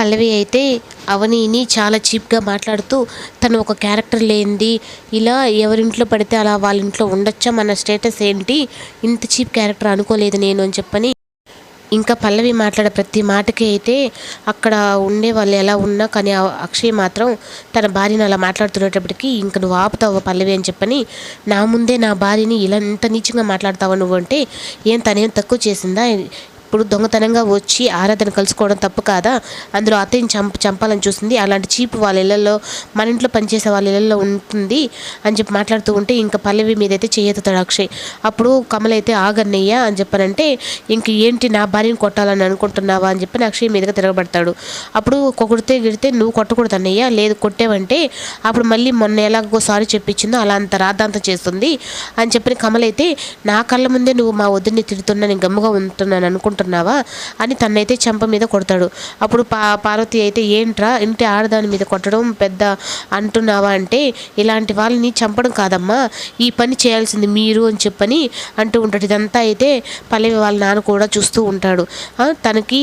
పల్లవి అయితే అవనీని చాలా చీప్గా మాట్లాడుతూ తను ఒక క్యారెక్టర్ లేనిది ఇలా ఎవరింట్లో పడితే అలా వాళ్ళ ఇంట్లో ఉండొచ్చా మన స్టేటస్ ఏంటి? ఇంత చీప్ క్యారెక్టర్ అనుకోలేదు నేను అని చెప్పని ఇంకా పల్లవి మాట్లాడే ప్రతి మాటకి అయితే అక్కడ ఉండే వాళ్ళు ఎలా ఉన్నా కానీ అక్షయ్ మాత్రం తన భార్యను అలా మాట్లాడుతున్నప్పటికీ ఇంక నువ్వు ఆపుతావు పల్లవి అని చెప్పని నా ముందే నా భార్యని ఇలా ఇంత నీచంగా మాట్లాడతావు నువ్వు అంటే ఏం తనేం తక్కువ చేసిందా? ఇప్పుడు దొంగతనంగా వచ్చి ఆరాధన కలుసుకోవడం తప్పు కాదా? అందులో అత్తయ్యని చంప చంపాలని చూసింది. అలాంటి చీపు వాళ్ళ ఇళ్ళల్లో మన ఇంట్లో పనిచేసే వాళ్ళ ఇళ్ళల్లో ఉంటుంది అని చెప్పి మాట్లాడుతూ ఉంటే ఇంకా పల్లవి మీద అయితే చేయెత్తుతాడు అక్షయ్ అప్పుడు కమల అయితే ఆగన్నయ్య అని చెప్పనంటే ఇంక ఏంటి నా భార్యను కొట్టాలని అనుకుంటున్నావా అని చెప్పి అక్షయ్ మీదగా తిరగబడతాడు. అప్పుడు కొడితే గిడితే నువ్వు కొట్టకూడదు అన్నయ్య లేదు కొట్టేవంటే అప్పుడు మళ్ళీ మొన్న ఎలాగో సారీ చెప్పించిందో అలా అంత రాద్ధాంతం చేస్తుంది అని చెప్పిన కమలైతే నా కళ్ళ ముందే నువ్వు మా వద్దుని తిడుతున్నా నేను గమ్ముగా ఉంటున్నాను అనుకుంటున్నావా అని తన్నైతే చెంప మీద కొడతాడు. అప్పుడు పా పార్వతి అయితే ఏంట్రా ఇంటి ఆడదాని మీద కొట్టడం పెద్ద అంటున్నావా అంటే ఇలాంటి వాళ్ళని చంపడం కాదమ్మా ఈ పని చేయాల్సింది మీరు అని చెప్పని అంటూ ఉంటాడు. ఇదంతా అయితే పల్లవి వాళ్ళ నాన్న కూడా చూస్తూ ఉంటాడు. తనకి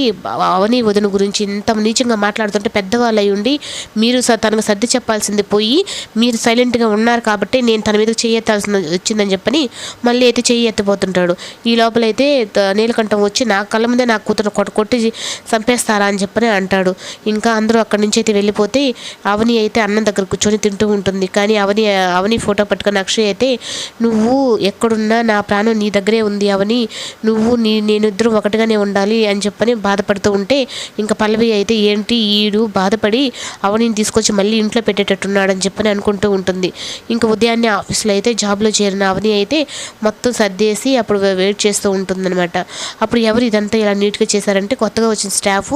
అవని వదిన గురించి ఇంత నీచంగా మాట్లాడుతుంటే పెద్దవాళ్ళు అయి ఉండి మీరు స- తనకు సర్ది చెప్పాల్సింది పోయి మీరు సైలెంట్గా ఉన్నారు కాబట్టి నేను తన మీద చేయెత్తాల్సిన వచ్చిందని చెప్పని మళ్ళీ అయితే చెయ్యి ఎత్తిపోతుంటాడు ఈ లోపల అయితే నీలకంఠం వచ్చి నా కళ్ళ ముందే నా కూతురు కొట్ట కొట్టి చంపేస్తారా అని చెప్పని అంటాడు. ఇంకా అందరూ అక్కడి నుంచి అయితే వెళ్ళిపోతే అవని అయితే అన్నం దగ్గర కూర్చొని తింటూ ఉంటుంది. కానీ అవని అవని ఫోటో పట్టుకుని అక్షయ్ అయితే నువ్వు ఎక్కడున్నా నా ప్రాణం నీ దగ్గరే ఉంది అవని. నువ్వు నీ నేను ఇద్దరు ఒకటిగానే ఉండాలి అని చెప్పని బాధపడుతూ ఉంటే ఇంకా పల్లవి అయితే ఏంటి ఈడు బాధపడి అవనిని తీసుకొచ్చి మళ్ళీ ఇంట్లో పెట్టేటట్టున్నాడని చెప్పని అనుకుంటూ ఉంటుంది. ఇంకా ఉదయాన్నే ఆఫీస్లో అయితే జాబ్లో చేరిన అవని అయితే మొత్తం సర్దేసి అప్పుడు వెయిట్ చేస్తూ ఉంటుందన్నమాట. అప్పుడు ఎవరు ఇదంతా ఇలా నీట్గా చేశారంటే కొత్తగా వచ్చిన స్టాఫ్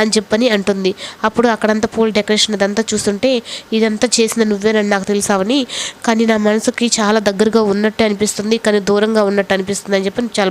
అని చెప్పని అంటుంది. అప్పుడు అక్కడంతా పూల డెకరేషన్ అదంతా చూస్తుంటే ఇదంతా చేసిన నువ్వేనని నాకు తెలుసావని కానీ నా మనసుకి చాలా దగ్గరగా ఉన్నట్టు అనిపిస్తుంది కానీ దూరంగా ఉన్నట్టు అనిపిస్తుంది అని చెప్పి చాలా